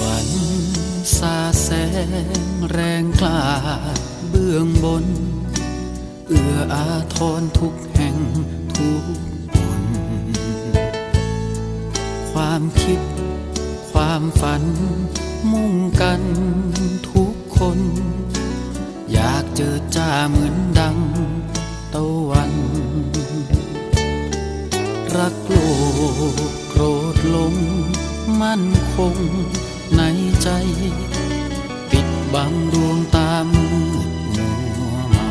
วันสาแสงแรงกล้าเบื้องบน เอื้ออาทรทุกแห่งทุกคน ความคิด ความฝัน มุ่งกันทุกคน อยากเจอจ้าเหมือนดังตะวัน รักโลกโกรธลง มั่นคงในใจ ปิดบังดวงตามืดมัวเมา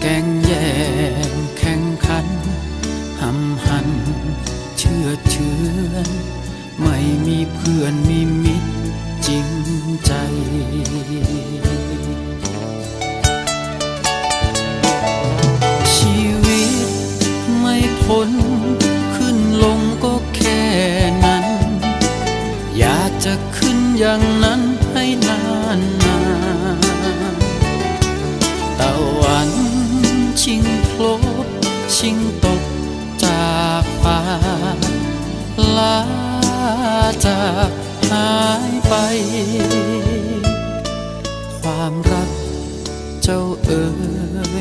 แก่งแย่งแข่งขันหำหัน เชื่อเชื่อนไม่มีเพื่อนมีมิตรจริงใจ จะขึ้นอย่างนั้นให้นานนานตะวันชิงโผลบชิงตกจากฟ้าลาจากหายไป ความรักเจ้าเอ๋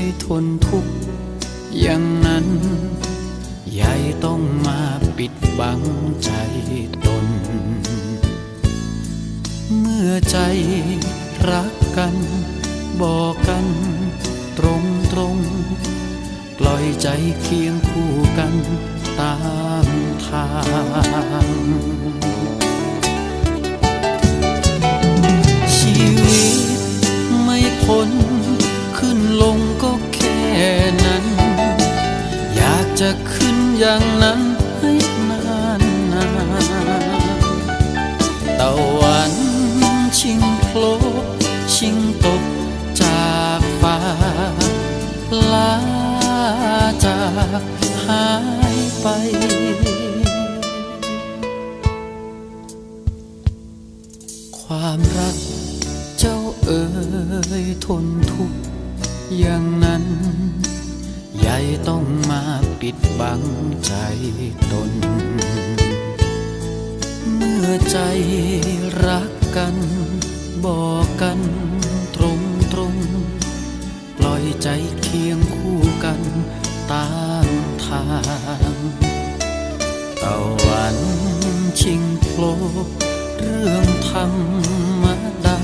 ยทนทุกข์อย่างนั้นยายต้องมาปิดบังใจตน ใจรักกัน บอกกันตรงตรงปล่อยใจเคียงคู่กันตามทางชีวิตไม่พ้นขึ้นลงก็แค่นั้น อยากจะขึ้นอย่างนั้นให้นานนานๆตะวัน ชิงตกจากฟ้าลาจากหายไปความรักเจ้าเอ๋ยทนทุกข์อย่างนั้นยายต้องมาปิดบังใจตน เมื่อใจรักกัน บอกกันตรงตรงปล่อยใจเคียงคู่กันตามทางตะวันชิงโผลเรื่องธรรมดา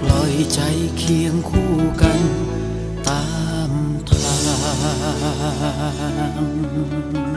ปล่อยใจเคียงคู่กันตามทาง